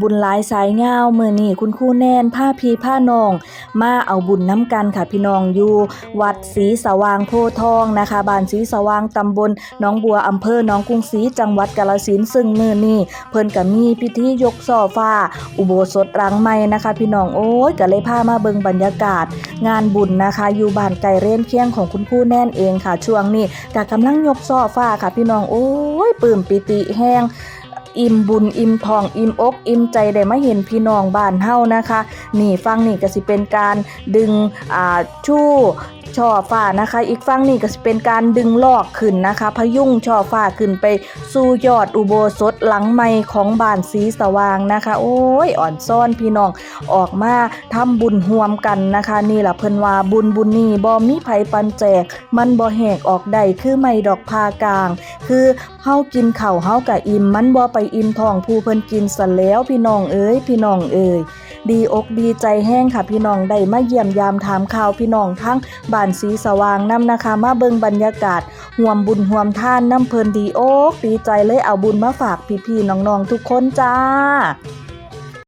บุญหลายสายเงาวมือนี่คุณครูแนนผ้าพีผ้านอง มาเอาบุญน้ำกันค่ะพี่น้องอยู่ วัดศรีสว่างโพทองนะคะบ้านศรีสว่างตำบลน้องบัวอำเภอหนองกรุงศรีจังหวัดกาฬสินซึ่งมือนี่เพิ่นก็มีพิธียกช่อฟ้า อุโบสถรังใหม่นะคะ พี่น้องโอ้ยก็เลยพามาเบิ่งบรรยากาศ งานบุญนะคะ อยู่บ้านไก่เร่นเคียงของคุณครูแน่นเองค่ะช่วงนี้ก็กำลังยกช่อฟ้าค่ะพี่น้องโอ้ยปื้มปิติแห้ง อิ่มบุญอิ่มทองอิ่มอกอิ่มใจได้มาเห็นพี่น้องบ้านเฮานะคะ นี่ฟังนี่ก็สิเป็นการดึงอ่าชู้ ช่อฟ้านะคะ อีกฟังนี่ก็สิเป็นการดึงลอกขึ้นนะคะ พยุงช่อฟ้าขึ้นไปสู่ยอดอุโบสถหลังใหม่ของบ้านสีสว่างนะคะ โอ้ยอ่อนซ่อนพี่น้องออกมาทำบุญร่วมกันนะคะ นี่แหละเพิ่นว่าบุญบุญนี่บ่มีไผปันแจก มันบ่แหกออกได้คือไม่ดอกพากลาง คือเฮากินข้าวเฮากะอิ่มมันบ่ไปอิ่มท้องผู้เพิ่นกินซะแล้วพี่น้องเอ้ยพี่น้องเอ้ย ดีอกดีใจแห้งค่ะพี่น้องได้มาเยี่ยมยามถามข่าวพี่น้องทั้งบ้านสีสว่างนำนะคะ มาเบิ่งบรรยากาศห่วมบุญห่วมท่านน้ำเพลินดีอกดีใจเลยเอาบุญมาฝากพี่ๆน้องๆทุกคนจ้า